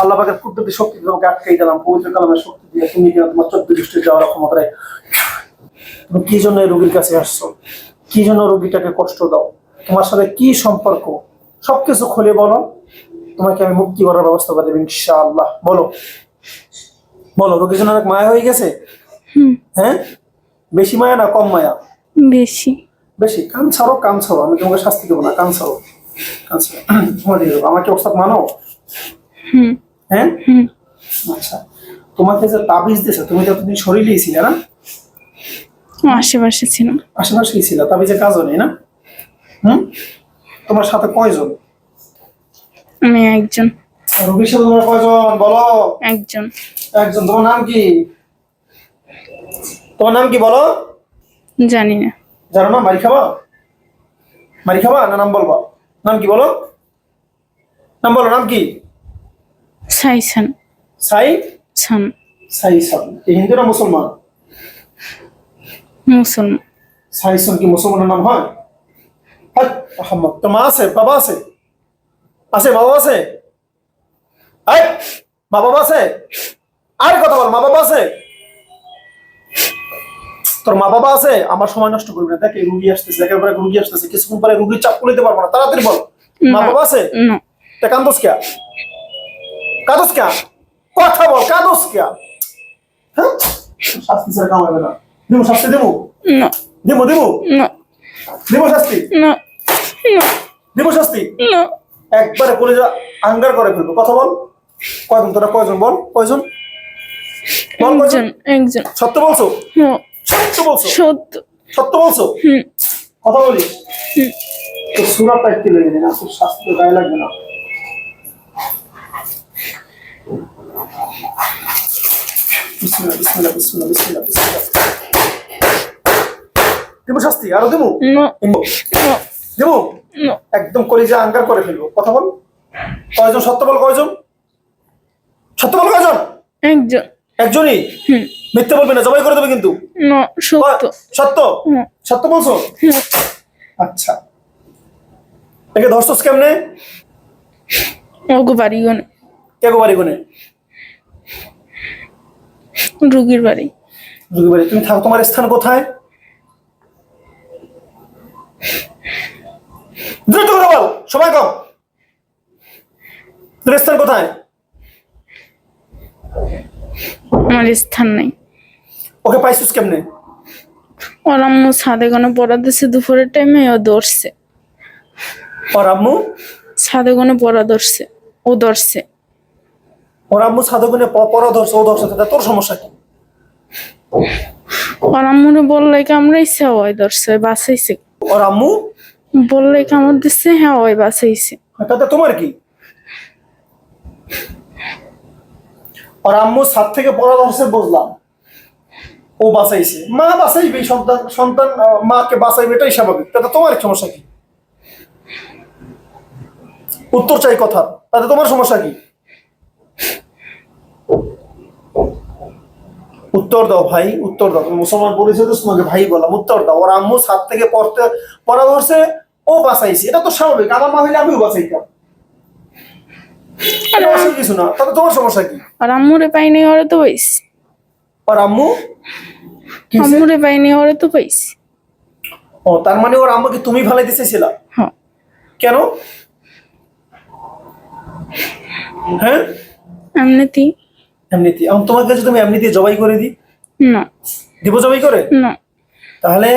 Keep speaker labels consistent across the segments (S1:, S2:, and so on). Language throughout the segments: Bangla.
S1: আল্লাহ পাকের কুদরতি শক্তি তোমাকে আটকাই দিলাম পবিত্র কালামের শক্তি দিয়ে তুমি কিনা তোমার চোদ্দ দৃষ্টি যাওয়ার ক্ষমতায় তুমি কি জন্য এই রোগীর কাছে আসছো? কি জন্য রোগীটাকে কষ্ট দাও? তোমার সাথে কি সম্পর্ক? সবকিছু খুলে বলো। তোমাকে আমি মুক্তি করার ব্যবস্থা করে দেবো ইনশাআল্লাহ। বলো। বলো রোগীর জন্য অনেক মায়া হয়ে গেছে? হ্যাঁ? বেশি মায়া না কম মায়া?
S2: বেশি।
S1: বেশি? কান ছাড়ো কান ছাড়ো আমি তোমাকে শাস্তি দেবো না কান ছাড়ো কান ছাড়ো। আমাকে ওস্তাদ মানো?
S2: হুম।
S1: হ্যাঁ? আচ্ছা। তোমাকে যে তাবিজ দিয়েছে তুমি তো তুমি শরীরেই ছিলে না?
S2: আশেপাশে ছিল।
S1: আশেপাশেই ছিল তাবিজে কাজও নেই না? হুম? তোমার সাথে কয়জন?
S2: আমি একজন।
S1: রোগীর সাথে তোমার কয়জন? বলো।
S2: একজন।
S1: একজন তোমার নাম কি? তোমার নাম কি বলো?
S2: জানি না।
S1: জানো না মারি খাবা? মারি খাবা না নাম বলবা? নাম কি বলো? নাম বলো নাম কি?
S2: সাইসান
S1: সাই
S2: ছান
S1: সাই সান হিন্দু না মুসলমান?
S2: মুসলমান।
S1: সাইসন কি মুসলমানের নাম হয়? হাট, আহাম্মদ। তোর মা আছে বাবা আছে? আছে বাবা আছে? আয় মা বাবা আছে? আর কথা বল মা বাবা আছে? তোর মা বাবা আছে? আমার সময় নষ্ট করবি না। দেখ রুগী আসতেছে দেখার পরে রুগী আসতেছে। কিছুক্ষণ পরে রুগীর চাপ নিতে পারব না। তাড়াতাড়ি বল। মা বাবা আছে? তা কান্দোস কে? কান্দোস কে কথা বল কান্দোস কে হ্যাঁ? শাস্তি স্যার কামাবে না। দেবো শাস্তি দেবো
S2: না।
S1: দেবো দেবো
S2: না।
S1: দেবো শাস্তি?
S2: না। না।
S1: দেবো শাস্তি?
S2: না।
S1: একবারে কলেজে আঙ্গার করে ফেলব। কথা বল। কয়জন তোরা? কয়জন? বল। কয়জন? বল কয়জন?
S2: একজন
S1: সত্য বলছো? সত্য বলছো?
S2: সত্য।
S1: সত্য বলছো? কথা
S2: বলি।
S1: তো সুরাটা একটু লেগে না? শাস্তি গায়ে লাগবে না। বিসমিল্লাহ, বিসমিল্লাহ, বিসমিল্লাহ, বিসমিল্লাহ। দেবো শাস্তি আরও দেবো দেবো একদম কলিজা আঙ্গার করে ফেলব। কথা বল। কয়জন? সত্য বল কয়জন? সত্য বল কয়জন?
S2: একজন।
S1: একজনই? মিথ্যে বলবি না জবাই করে দেবে কিন্তু।
S2: সত্য।
S1: সত্য? বলছো? আচ্ছা। একে ধরছস কেমনে?
S2: গনে।
S1: কে গো বাড়ি কোনে
S2: রুগীর বাড়ি।
S1: রুগী বাড়ি। তুমি থাকো তোমার স্থান কোথায়? দ্রুত করে বল সবাই কম। তোর স্থান কোথায়?
S2: আমার স্থান নাই।
S1: ওকে পাইছিস কেমনে?
S2: ওর আম্মু ছাদে গনে পড়া দিছে দুপুরের টাইমে ও ধরছে
S1: ওর আম্মু?
S2: ছাদে গনে পড়া ধরছে ও ধরছে
S1: ওর আম্মু সাধকনে পড়া ও তাতে তোর সমস্যা কি?
S2: ওর আম্মুরে বললে কামড়াইছে ওই ধরছে বাঁচাইছে?
S1: ওর আম্মু
S2: বললে কামড় দিচ্ছে হ্যাঁ ওই বাঁচাইছে
S1: তাতে তোমার কি? ওর আম্মু ছাদ থেকে পড়া বুঝলাম। ও বাঁচাইছে। মা বাঁচাইবে সন্তান সন্তান মাকে বাঁচাইবে এটাই স্বাভাবিক। তাতে তোমার সমস্যা কি? উত্তর চাই কথা তাতে তোমার সমস্যা কি? উত্তর দাও ভাই উত্তর দাও। তুমি মুসলমান বলেছে তো তোমাকে ভাই বললাম উত্তর দাও। ওর আম্মু ছাদ থেকে পড়তে পড়া ধরছে ও বাঁচাইছে। এটা তো স্বাভাবিক। আমার মা হইলে আমিও বাঁচাইতাম। কিছু না। তোমার সমস্যা কি?
S2: আর আম্মুরে পাইনি ওরে তো পাইছি
S1: ওর আম্মু?
S2: আম্মুরে পাইনি ওরে তো পাইছি
S1: ও তার মানে ওর আম্মুকে তুমি ভালাই দিতেছিলা?
S2: হ্যাঁ।
S1: কেন? হ্যাঁ?
S2: এমনিতেই।
S1: এমনিতে। এখন তোমার কাছে তুমি এমনিতে জবাই করে দি
S2: না।
S1: দিব জবাই করে?
S2: না।
S1: তাহলে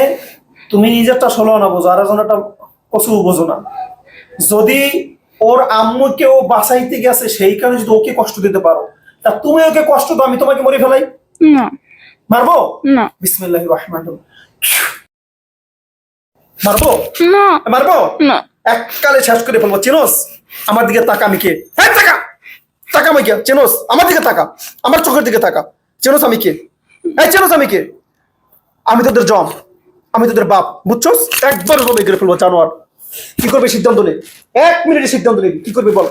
S1: তুমি নিজেরটা ষোলো না বোঝো আর একজনেরটা কচু বোঝো না। যদি ওর আম্মুকে ও বাঁচাইতে গেছে সেই কারণে যদি ওকে কষ্ট দিতে পারো তা তুমি ওকে কষ্ট দাও আমি তোমাকে মরে ফেলাই।
S2: না।
S1: মারবো?
S2: না।
S1: বিসমিল্লাহ রহমান মারবো?
S2: না।
S1: মারবো?
S2: না।
S1: এককালে শেষ করে ফেলব। চিনোস? আমার দিকে তাকা আমি কে হ্যাঁ তাকা! তাকা আমি কে চেনোস আমার দিকে তাকা আমার চোখের দিকে তাকা। চেনোস আমি কে? হ্যাঁ চেনোস আমি কে? আমি তোদের জম আমি তোদের বাপ বুঝছস? একবার জমে করে ফেলব জানোয়ার। কি করবে সিদ্ধান্ত নে? এক মিনিটে সিদ্ধান্ত নিবি কি করবি বল?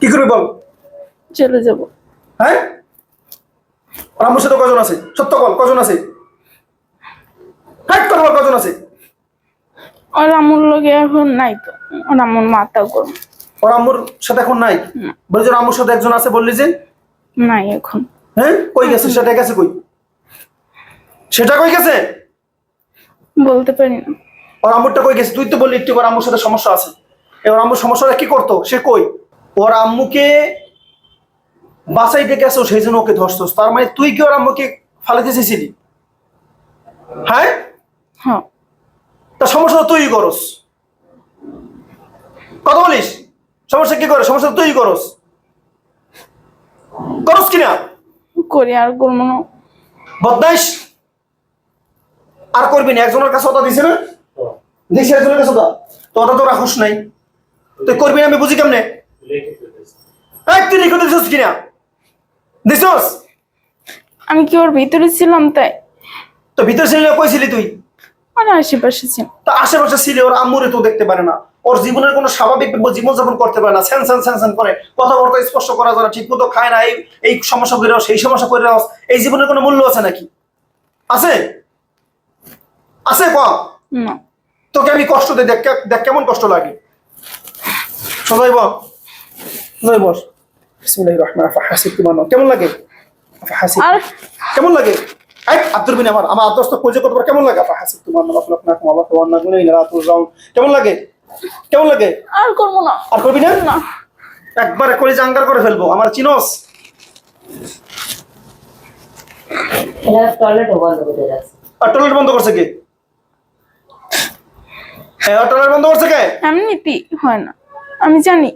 S1: কি করবি বল?
S2: চলে যাব।
S1: হ্যাঁ? আর আমার সাথে কজন আছে? সত্য বল কজন আছে? কথা বল কজন আছে?
S2: আর আম্মুর লগে এখন নাই তো আর আম্মুর মাথা গরম।
S1: ওর আম্মুর সাথে এখন নাই। বলি যে আম্মুর সাথে একজন আছে বললি যে?
S2: নাই এখন।
S1: হ্যাঁ? কই গেছে? সেটা গেছে কই? সেটা কই গেছে?
S2: বলতে পারি না।
S1: ওর আম্মুরটা কই গেছে? তুই তো বললি একটু ওর আম্মুর সাথে সমস্যা আছে। এবার আম্মুর সমস্যাটা কি করতো? সে কই? ওর আম্মুকে বাসাইতে গেছো সেই জন্য ওকে ধরছস তার মানে তুই কি ওর আম্মুকে ফালাতে চেয়েছিলি হ্যাঁ?
S2: হ্যাঁ।
S1: তা সমস্যা তুই করস। কথা বলিস? সমস্যা কি করে? সমস্যা তুই করস। করস কিনা
S2: করি আর করব না।
S1: বদমাইশ। আর করবি না একজনের কাছে ওটা দিছে না? দিছে একজনের কাছে ওটা। তো ওটা তো রাখস নাই। তুই করবি না আমি বুঝি কেমনে? এই তুই লিখে দিছিস কিনা দিছস?
S2: আমি কি ওর ভিতরে ছিলাম তাই?
S1: তো ভিতর ছিলি না কইছিলি তুই?
S2: আর আশেপাশে ছিলাম।
S1: তা আশেপাশে ছিলে ওর আম্মুরে তো দেখতে পারে না। ওর জীবনের কোনো স্বাভাবিক জীবনযাপন করতে পারে না। স্যান স্যান স্যান স্যান করে কথাবার্তা স্পষ্ট করা যায় না ঠিক মতো খায় না এই এই সমস্যা করে সেই সমস্যা করে। এই জীবনের কোনো মূল্য আছে নাকি? আছে? আছে ক?
S2: না।
S1: তোকে আমি কষ্ট দিই দেখ দেখ কেমন কষ্ট লাগে। সবাই বল সবাই বস। বিসমিল্লাহির রহমানির রহিম। হাসিবতু কেমন লাগে? হাসিব কেমন লাগে? এই আব্দুল বিন আমার আমার আদর্শ পরিচয় করতে পারে কেমন লাগে? আপা হাসিব তোমার নাম আপনার আপনার আমার তোমার নামগুলো ইনারা কেমন লাগে? কেমন লাগে?
S2: আর করব না।
S1: আর করবি না?
S2: না।
S1: একবারে করে জাঙ্গার করে ফেলব আমার চিনোস। টয়লেট বন্ধ করছে কে? হ্যাঁ টয়লেট বন্ধ করছে কে?
S2: এমনিতেই হয় না। আমি জানি।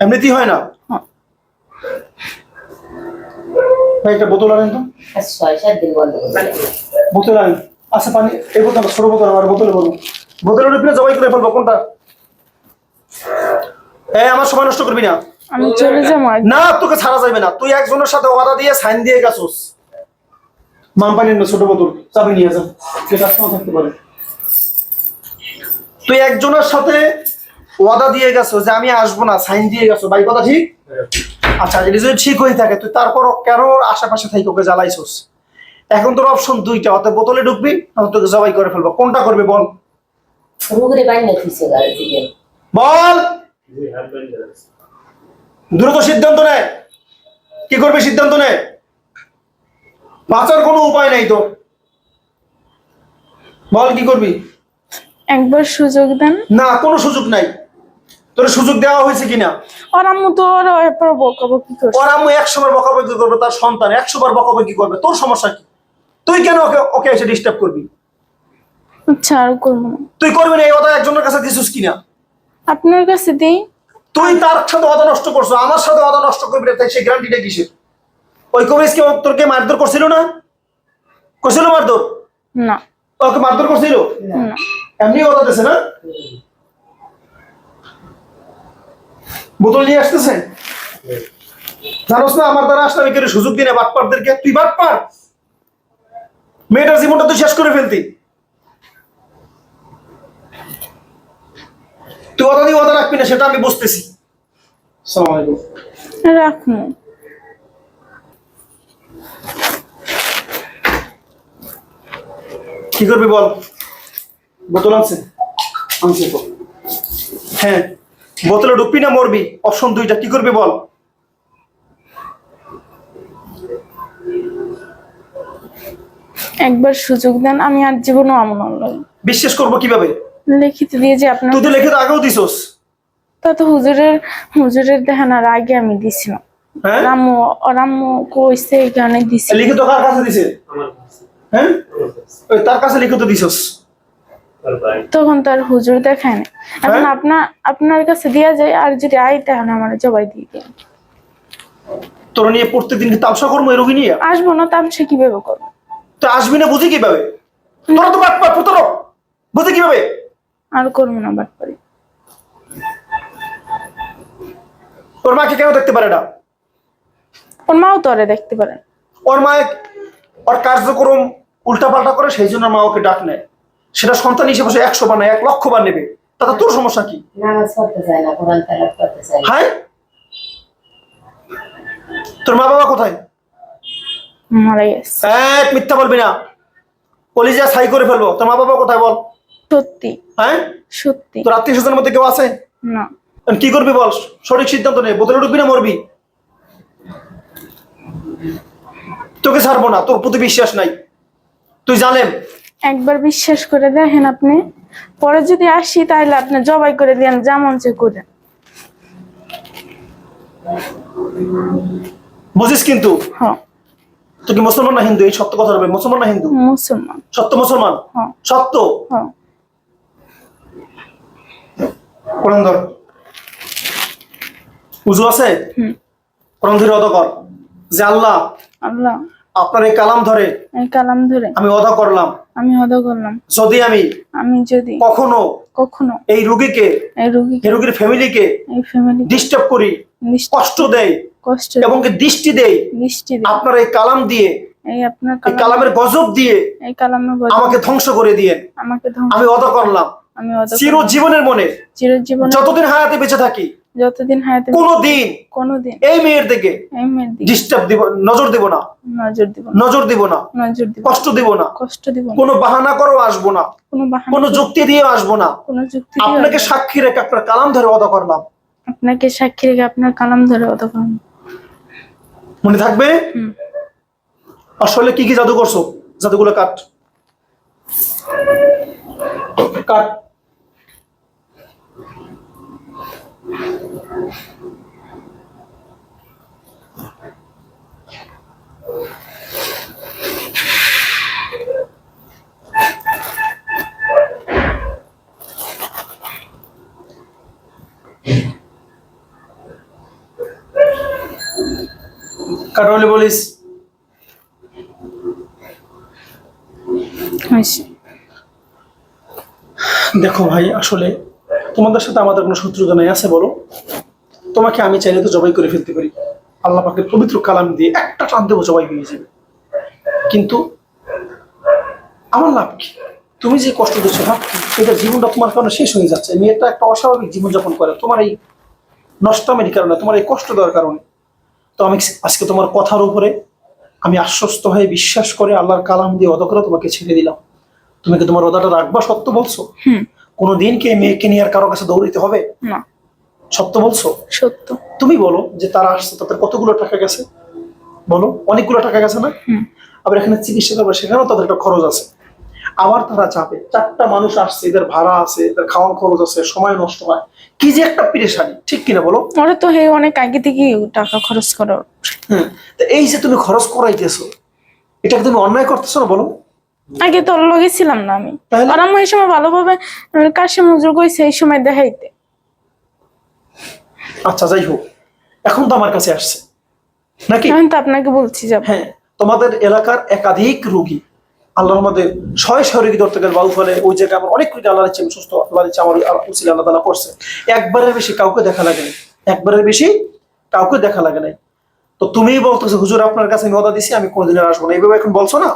S1: এমনিতেই হয় না?
S2: হ্যাঁ।
S1: ভাই একটা বোতল আনেন তো।
S3: ছয় সাত দিন বন্ধ
S1: বোতল আনেন। আছে পানি এই বোতল ছোট বোতল আমার বোতলে বলব বোতলে ঢুকলে জবাই করে ফেলব কোনটা? এই আমার সময় নষ্ট করবি না।
S2: আমি চলে যাব
S1: না তোকে ছাড়া যাবে না। তুই একজনের সাথে ওয়াদা দিয়ে সাইন দিয়ে গেছোস। মাম পানির না ছোট বোতল। চাবি নিয়ে যান সেটা আসতেও থাকতে পারে। তুই একজনের সাথে ওয়াদা দিয়ে গেছো যে আমি আসব না সাইন দিয়ে গেছো। ভাই কথা ঠিক? আচ্ছা এটা যদি ঠিক হয়ে থাকে তুই তারপরও কেন আশেপাশে থাকি ওকে জ্বালাইছোস? এখন তোর অপশন দুইটা অত বোতলে ঢুকবি অত তোকে জবাই করে ফেলব। কোনটা করবি বল?
S3: রুগরে থুইছে গাড়ি
S1: বল! দ্রুত সিদ্ধান্ত নে। কি করবি সিদ্ধান্ত নে? বাঁচার কোনো উপায় নাই তোর। বল কি করবি?
S2: একবার সুযোগ দেন।
S1: না কোনো সুযোগ নাই। তোর সুযোগ দেওয়া হয়েছে কিনা?
S2: আর আম্মু তো ওর এরপর বকাবকি করছে।
S1: ওর আম্মু একশো বার বকাবকি করবে তার সন্তান একশো বার বকাবকি করবে। তোর সমস্যা কি? তুই কেন ওকে ওকে এসে ডিস্টার্ব করবি?
S2: আচ্ছা আর করব না।
S1: তুই করবি না এই কথা একজনের কাছে দিছিস কিনা?
S2: আপনার কাছে দিই।
S1: তুই তার সাথে অদা নষ্ট করছ আমার সাথে অদা নষ্ট করবি না তাই সেই গ্যারান্টিটা কিসের? ওই কবিস কি তোরকে মারধর করছিল না? করছিল মারধর?
S2: না।
S1: ওকে মারধর করছিল?
S2: না।
S1: এমনি কথা দিছে না? বোতল নিয়ে আসতেছে? জানোস না আমার দ্বারা আসলে আমি কেন সুযোগ দিনে বাটপারদেরকে। তুই বাটপার! মেয়েটার জীবনটা তুই শেষ করে ফেলতি। তুই কথা দিয়ে কথা রাখবি না সেটা আমি বুঝতেছি। কি করবি বল? বোতল আনছে? আনছে হ্যাঁ। বোতলে ঢুকবি না মরবি? অপশন দুইটা কি করবি বল?
S2: একবার সুযোগ দেন আমি আর জীবনও আমন
S1: বিশ্বাস করব কীভাবে?
S2: লিখিত দিয়ে যে আপনার
S1: তুই তো লিখিত আগেও দিছস।
S2: তা তো হুজুরের হুজুরের দেখানোর আগে আমি দিছিলাম
S1: হ্যাঁ?
S2: আম্মু ওর কইছে এই কারণে দিছি
S1: লিখিত কার কাছে দিছে? হ্যাঁ? তার কাছে লিখিত দিছস।
S2: তখন তার হুজুর দেখায় না এখন
S1: হ্যাঁ?
S2: আপনার আপনার কাছে দেওয়া যায় আর যদি আই তাহলে আমার জবাই দিয়ে দিন।
S1: তোর নিয়ে প্রত্যেকদিন কি তামসা করব এই রোগী নিয়ে?
S2: আসব না তামসা কীভাবে করব?
S1: তো আসবি না বুঝি কীভাবে? তোরা তো বাট পার পুতর! বুঝি কীভাবে?
S2: আর করব না বাট পারি
S1: তোর মাকে কেন দেখতে পারে না?
S2: ওর মাও তো আরে দেখতে পারেন
S1: ওর মা ওর কার্যক্রম উল্টাপাল্টা করে সেই জন্য মা ওকে ডাক নেয়। সেটা সন্তান হিসেবে সে একশো বার এক লক্ষ বার নেবে। তাতে তোর সমস্যা কি? হাই তোর মা বাবা কোথায়?
S2: মারা গেছে।
S1: এক মিথ্যা বলবি না। কলিজা ছাই করে ফেলব। তোর মা বাবা কোথায় বল?
S2: সত্যি।
S1: হ্যাঁ?
S2: সত্যি।
S1: তোর আত্মীয় স্বজনের মধ্যে কেউ আছে?
S2: না।
S1: কি করবি বল? সঠিক সিদ্ধান্ত নে। বোতলে ঢুকবি না মরবি? তোকে ছাড়বো না। তোর প্রতি বিশ্বাস নাই। তুই জানেন
S2: একবার বিশ্বাস করে দেখেন আপনি। পরে যদি আসি তাহলে আপনি জবাই করে দেন যেমন সে করে।
S1: বুঝিস কিন্তু?
S2: হ্যাঁ।
S1: তুই কি মুসলমান না হিন্দু? এই সত্য কথা হবে মুসলমান না হিন্দু?
S2: মুসলমান।
S1: সত্য মুসলমান?
S2: হ্যাঁ।
S1: সত্য?
S2: হ্যাঁ।
S1: কোরআন ধর। উজু আছে। কোরআন ধরে অদা কর যে আল্লাহ
S2: আল্লাহ।
S1: আপনার এই কালাম ধরে
S2: এই কালাম ধরে
S1: আমি অদা করলাম।
S2: আমি হদ করলাম।
S1: যদি আমি
S2: আমি যদি
S1: কখনো
S2: কখনো
S1: এই রুগীকে
S2: এই রোগীকে
S1: এই রুগীর ফ্যামিলিকে
S2: এই ফ্যামিলি
S1: ডিস্টার্ব করি কষ্ট দেয়
S2: কষ্ট
S1: এবং কি দৃষ্টি দেয়
S2: দৃষ্টি দিন
S1: আপনার এই কালাম দিয়ে
S2: এই আপনার
S1: এই কালামের গজব দিয়ে
S2: এই কালামের বদলে
S1: আমাকে ধ্বংস করে দিয়ে
S2: আমাকে ধ্বংস
S1: আমি অদা করলাম।
S2: আমি হদ
S1: চির জীবনের মনে
S2: চিরজীবন
S1: যতদিন হায়াতে বেঁচে থাকি
S2: যতদিন হায়াতে
S1: কোনো দিন
S2: কোনোদিন।
S1: এই মেয়ের দিকে
S2: এই মেয়ের দিকে।
S1: ডিস্টার্ব দিব নজর দিব না।
S2: নজর দিব না।
S1: নজর দিব না।
S2: নজর দিব
S1: কষ্ট দিব না।
S2: কষ্ট দিব না।
S1: কোনো বাহানা করো আসব না।
S2: কোনো বাহানা
S1: কোনো যুক্তি দিয়ে আসব না।
S2: কোনো যুক্তি দিয়ে
S1: আপনাকে সাক্ষী রেখে আপনার কালাম ধরে অদা করলাম।
S2: আপনাকে সাক্ষী রেখে আপনার কালাম ধরে অত করুন
S1: মনে থাকবে? আসলে কি কি জাদু করছ? জাদুগুলো কাট। কাট। কাটলে বলিস। দেখো ভাই আসলে তোমাদের সাথে আমাদের কোনো শত্রুতা নাই, আছে বলো? তোমাকে আমি চাইলে তো জবাই করে ফেলতে পারি। আল্লাহ পাকের পবিত্র কালাম দিয়ে একটা টান দেবো জবাই হয়ে যাবে। কিন্তু আমার লাভ কি? তুমি যে কষ্ট দিচ্ছ লাভ কি এটা জীবনটা তোমার কারণে শেষ হয়ে যাচ্ছে। মেয়েটা একটা অস্বাভাবিক জীবনযাপন করে। তোমার এই নষ্টামের কারণে, তোমার এই কষ্ট দেওয়ার কারণে। তো আমি আজকে তোমার কথার উপরে আমি আশ্বস্ত হয়ে বিশ্বাস করে আল্লাহর কালাম দিয়ে অত করে তোমাকে ছেড়ে দিলাম। তুমি কি তোমার অদাটা রাখবা সত্য বলছো?
S2: হুম
S1: কোনো দিন কি মেয়েকে নিয়ে আর কারও কাছে দৌড়িতে হবে?
S2: না।
S1: সত্য বলছো?
S2: সত্য।
S1: তুমি বলো যে তারা আসছে তাদের কতগুলো টাকা গেছে? বলো অনেকগুলো টাকা গেছে না? আবার এখানে চিকিৎসা করবে সেখানেও তাদের একটা খরচ আছে। আবার তারা যাবে চারটা মানুষ আসছে এদের ভাড়া আছে এদের খাওয়ান খরচ আছে সময় নষ্ট হয়। কি যে একটা পিরেশানি ঠিক কিনা বলো?
S2: ওরা তো হে অনেক আগে থেকে টাকা খরচ করো
S1: তো এই যে তুমি খরচ করাইতেছো এটাকে তুমি অন্যায় করতেছো না বলো?
S2: আগে তো লগে ছিলাম না আমি। আর আমি এই সময় ভালোভাবে কাশিম হুজুর কইছে এই সময় দেখাইতে।
S1: আচ্ছা যাই হোক। এখন তো আমার কাছে আসছে। নাকি?
S2: আমি তো আপনাকে বলছি যাব।
S1: হ্যাঁ তোমাদের এলাকার একাধিক রোগী। আল্লাহর আমাদের ছয় ছয় রোগী ধরতে গেলে বাবু ফলে ওই জায়গায় আমার অনেক রোগী আল্লাহ ইচ্ছে সুস্থ আল্লাহ ইচ্ছে আমার উচিত আল্লাহ তালা করছে। একবারের বেশি কাউকে দেখা লাগে না একবারের বেশি কাউকে দেখা লাগে নাই। তো তুমিই বলতেছো হুজুর আপনার কাছে আমি অদা দিছি আমি কোনোদিন আর আসব না। এইভাবে এখন বলছো না।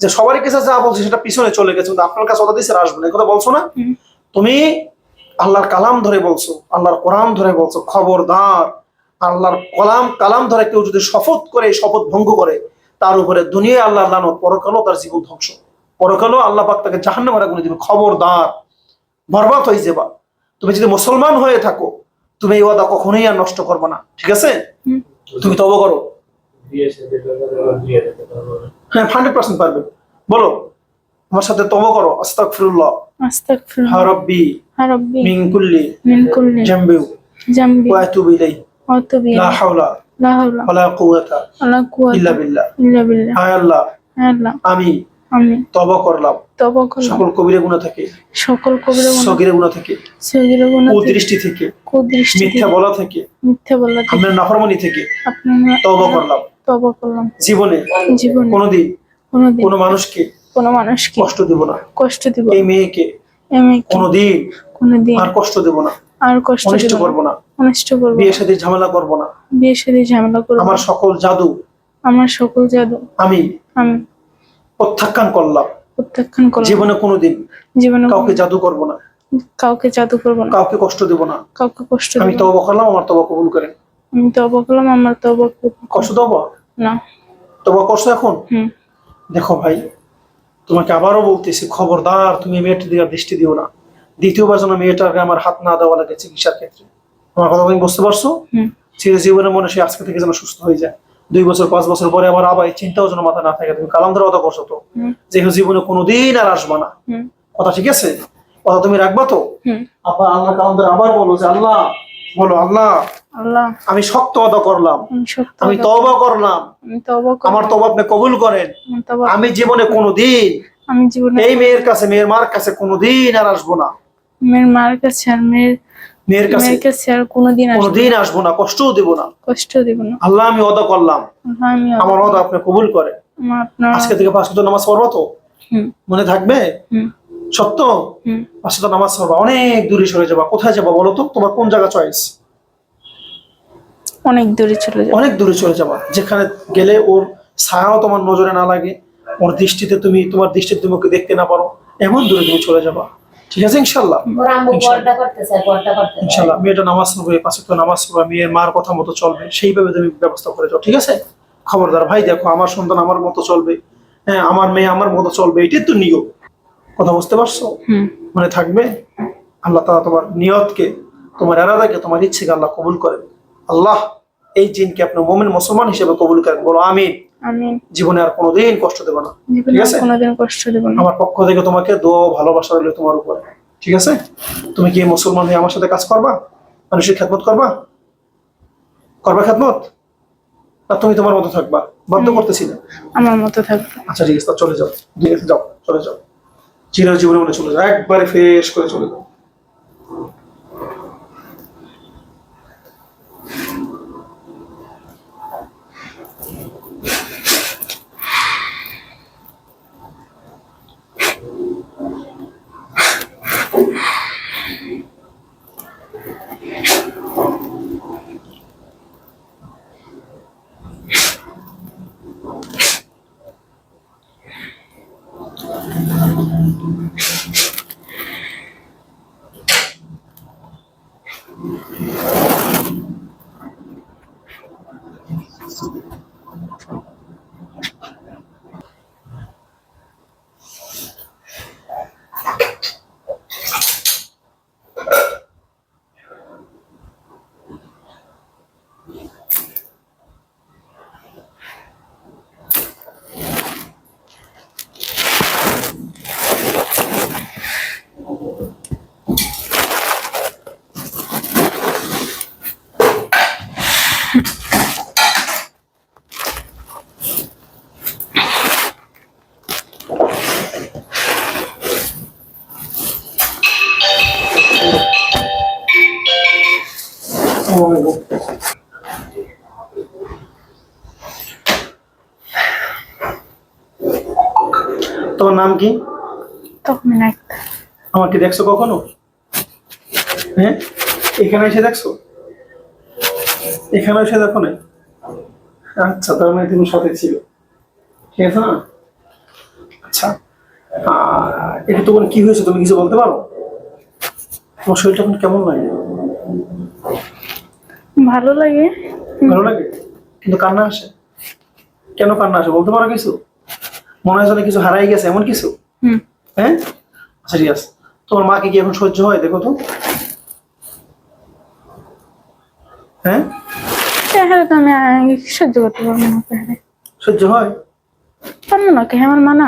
S1: যে সবার কাছে যা বলছে সেটা পিছনে চলে গেছে কিন্তু আপনার কাছে দিছি আর আসব না। এই কথা বলছো না? তুমি আল্লাহর কালাম ধরে বলছো আল্লাহর কোরআন ধরে বলছো খবরদার। আল্লাহর কলাম কালাম ধরে কেউ যদি শপথ করে শপথ ভঙ্গ করে তার উপরে দুনিয়ায় আল্লাহ লানো পরকালও তার জীবন ধ্বংস। পরকালও আল্লাহ পাক তাকে জাহান্নামে আগুনে দিবে খবরদার। বরবাদ হয়ে যাবা। তুমি যদি মুসলমান হয়ে থাকো তুমি এই ওয়াদা কখনোই আর নষ্ট করবে না। ঠিক আছে? তুমি তব করো। হ্যাঁ হান্ড্রেড পার্সেন্ট পারবে। বলো আমার সাথে তব করো আস্তাগফিরুল্লাহ।
S2: আস্তাগফিরুল্লাহ।
S1: হা রব্বি
S2: হা রাব্বি।
S1: মিন কুল্লি
S2: মিন কুল্লি।
S1: জামবি।
S2: জামবি।
S1: ওয়া আতুবু ইলাইহি।
S2: ওয়া তুবি
S1: লা হাওলা
S2: লা হাওলা।
S1: ওয়ালা কুওয়াতা
S2: ওয়ালা কুওয়াতা
S1: ইল্লা বিল্লাহ।
S2: ইল্লা বিল্লাহ।
S1: হায় আল্লাহ।
S2: হে আল্লাহ।
S1: আমি
S2: আমি
S1: তবা করলাম।
S2: তওবা করলাম।
S1: সকল কবিরা গুণা থেকে।
S2: সকল কবিরা গুনাহ।
S1: সগিরা গুণা থেকে।
S2: সগীরা গুনাহ থেকে।
S1: কুদৃষ্টি থেকে।
S2: কুদৃষ্টি
S1: মিথ্যা বলা থেকে।
S2: মিথ্যা বলা থেকে।
S1: আপনার নাফরমানি থেকে।
S2: আপনি
S1: তবা করলাম।
S2: তওবা করলাম।
S1: জীবনে?
S2: জীবনে।
S1: কোনোদিন?
S2: কোনোদিন।
S1: কোনো মানুষকে?
S2: কোনো মানুষকে।
S1: কষ্ট দেব না।
S2: কষ্ট দিব
S1: এই মেয়েকে?
S2: আমি
S1: কোনোদিন?
S2: কোনোদিন।
S1: আর কষ্ট দেব না।
S2: আর কষ্ট
S1: অনিষ্ট করব না।
S2: অনিষ্ট করব
S1: বিয়ে সাথে ঝামেলা করব না।
S2: বিয়ে সাথে ঝামেলা করব
S1: আমার সকল জাদু।
S2: আমার সকল জাদু।
S1: আমি
S2: আমি
S1: প্রত্যাখ্যান করলাম।
S2: প্রত্যাখ্যান করব
S1: জীবনে কোনোদিন
S2: জীবনে
S1: কাউকে জাদু করব না।
S2: কাউকে জাদু করব না।
S1: কাউকে কষ্ট দেব না।
S2: কাউকে কষ্ট
S1: আমি। তবা করলাম আমার তবা কবুল করেন।
S2: আমি তবা করলাম আমার তবা
S1: কষ্ট দেবো
S2: না।
S1: তবা করছ এখন? দেখো ভাই তোমাকে আবারও বলতেছি খবরদার তুমি মেয়েটির দিকে দৃষ্টি দিও না। দ্বিতীয়বার যেন মেয়েটাকে আমার হাত না দেওয়া লাগে চিকিৎসার ক্ষেত্রে। আমার কথা তুমি বুঝতে পারছ? চির জীবনের মনে সে আজকে থেকে যেন সুস্থ হয়ে যায়। দুই বছর পাঁচ বছর পরে আবার আবার চিন্তাও যেন মাথা না থাকে তুমি কালামদের কথা করছ তো? যে জীবনে কোনোদিন আর আসবা না। কথা ঠিক আছে? কথা তুমি রাখবা তো? আবার আল্লাহ কালামদের আবার বলো যে আল্লাহ বলো আল্লাহ
S2: আল্লাহ।
S1: আমি শক্ত অদা করলাম।
S2: আমি
S1: তওবা করলাম। আমার তওবা আপনি কবুল করেন।
S2: আমি
S1: জীবনে কোনোদিন
S2: আমি জীবনে
S1: এই মেয়ের কাছে মেয়ের মার কাছে কোনোদিন আর আসব না।
S2: মেয়ের মার কাছে আর মেয়ের
S1: মেয়ের কাছে
S2: মেয়ের কাছে আর কোনোদিন আসব
S1: কোনোদিন আসব না কষ্টও দেব না।
S2: কষ্ট দিব না।
S1: আল্লাহ আমি অদা করলাম। আমার অদা আপনি কবুল করেন। আজকে থেকে পাঁচ নামাজ পড়ব তো? মনে থাকবে? সত্য? পাঁচ ওয়াক্ত নামাজ পড়বা অনেক দূরে সরে যাবা। কোথায় যাবা বলো তো? তোমার কোন জায়গা চয়েস
S2: অনেক দূরে চলে যাব।
S1: অনেক দূরে চলে যাবা। যেখানে গেলে ওর ছায়াও তোমার নজরে না লাগে ওর দৃষ্টিতে তুমি তোমার দৃষ্টিতে তুমি ওকে দেখতে না পারো এমন দূরে তুমি চলে যাবা। ঠিক আছে ইনশাল্লাহ ইনশাল্লাহ মেয়েটা নামাজ পড়বে পাশে তো নামাজ পড়বে মেয়ের মার কথা মতো চলবে সেইভাবে তুমি ব্যবস্থা করে যাও ঠিক আছে? খবরদার ভাই দেখো আমার সন্তান আমার মতো চলবে হ্যাঁ আমার মেয়ে আমার মতো চলবে এটাই তো নিয়ম। কথা বুঝতে পারছ? মানে থাকবে? আল্লাহ তাআলা তোমার নিয়তকে তোমার এরাদাকে তোমার ইচ্ছেকে আল্লাহ কবুল করেন। আল্লাহ এই জিনকে আপনি মোমেন মুসলমান হিসেবে কবুল করেন। বলো আমি জীবনে আর কোনোদিন কষ্ট দেবো না। ঠিক আছে? আমার পক্ষ থেকে তোমাকে দোয়া ভালোবাসা রইল তোমার উপরে। ঠিক আছে? তুমি কি মুসলমান হয়ে আমার সাথে কাজ করবা? মানুষের খেদমত করবা? করবা খেদমত? না তুমি তোমার মতো থাকবা। বাধ্য করতেছি না।
S2: আমার মতো থাকবে।
S1: আচ্ছা ঠিক আছে চলে যাও। ঠিক আছে যাও চলে যাও। চির জীবনে মনে চলে যাও একবারে ফ্রেশ করে চলে যাও। すでに。তোমার নাম কি? আমাকে দেখছ কখনো? হ্যাঁ? এখানে এসে দেখছ? এখানে এসে দেখো নাই? আচ্ছা তার মানে তুমি সাথে ছিল। ঠিক আছে না? আচ্ছা এটা তোমার কি হয়েছে তুমি কিছু বলতে পারো? তোমার শরীরটা এখন কেমন লাগে?
S2: ভালো লাগে।
S1: ভালো লাগে? কিন্তু কান্না আসে। কেন কান্না আসে? বলতে পারো কিছু? মনে হয় যেন কিছু হারাই গেছে এমন কিছু?
S2: হুম।
S1: হ্যাঁ? আচ্ছা ঠিক আছে। তোমার মাকে কি এখন সহ্য হয়? দেখো তো। হ্যাঁ?
S2: চেহারা তো আমি সহ্য করতে পারব না চেহারা
S1: সহ্য হয়?
S2: পারব না কে আমার মানা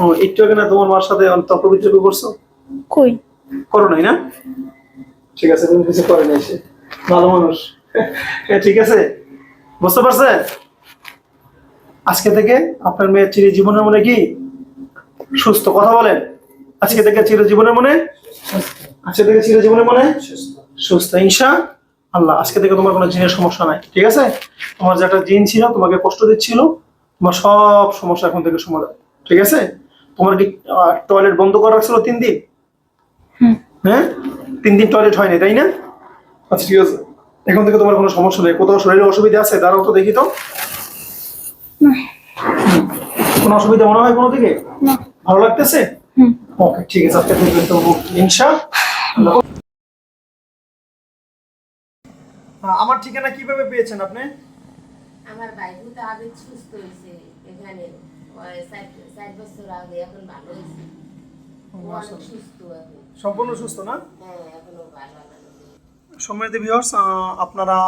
S1: ও একটু আগে না তোমার মার সাথে তর্ক বিতর্ক করছ?
S2: কই?
S1: করো নাই না? ঠিক আছে তুমি কিছু করে নাই সে। ভালো মানুষ। ঠিক আছে? বুঝতে পারছেন? আজকে থেকে আপনার মেয়ের চির জীবনের মনে কি সুস্থ? কথা বলেন। আজকে থেকে চির জীবনের মনে? আজকে থেকে চির জীবনের মনে? সুস্থ। ইনশা আল্লাহ আজকে থেকে তোমার কোনো জিনের সমস্যা নাই ঠিক আছে? তোমার যে একটা জিন ছিল তোমাকে কষ্ট দিচ্ছিল তোমার সব সমস্যা এখন থেকে সমাধান ঠিক আছে? তোমার কি টয়লেট বন্ধ করা রাখছিল তিন দিন? হ্যাঁ? তিন দিন টয়লেট হয়নি তাই না? আচ্ছা ঠিক আছে। এখন থেকে তোমার কোনো সমস্যা নেই। কোথাও শরীরে অসুবিধা আছে? দাঁড়াও তো দেখি তো। কোনো অসুবিধা মনে হয় কোনো দিকে? ভালো লাগতেছে? ওকে ঠিক আছে আজকে থেকে তো ইনশা। আমার ঠিকানা কীভাবে পেয়েছেন আপনি?
S3: আমার ভাই তো আগে সুস্থ হয়েছে এখানে। ষাট বছর আগে এখন ভালো হয়েছে।
S1: সম্পূর্ণ সুস্থ না?
S3: হ্যাঁ এখনও ভালো।
S1: সম্মানিত ভিউয়ার্স আপনারা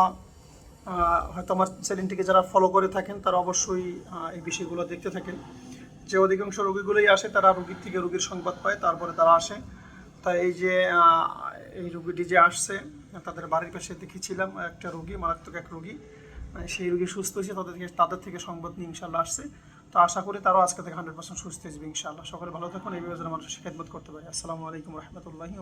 S1: হয়তো আমার চ্যানেলটিকে যারা ফলো করে থাকেন, তারা অবশ্যই এই বিষয়গুলো দেখতে থাকেন। যে অধিকাংশ রোগীগুলোই আসে, তারা রোগীর থেকে রোগীর সংবাদ পায়, তারপরে তারা আসে। তাই এই যে এই রোগীটি যে আসছে, তাদের বাড়ির পাশে দেখেছিলাম একটা রোগী, মারাত্মক এক রোগী। মানে সেই রোগী সুস্থ হয়েছে, তাদের থেকে তাদের থেকে সংবাদ নিয়ে ইনশাল্লাহ আসছে। তো আশা করি তারাও আজকে থেকে হান্ড্রেড পার্সেন্ট সুস্থ হয়েছে যাবে ইনশাল্লাহ সকলে ভালো থাকুন এইভাবে যেন মানুষের খেদমত করতে পারে। আসসালামু আলাইকুম রহমতুল্লাহি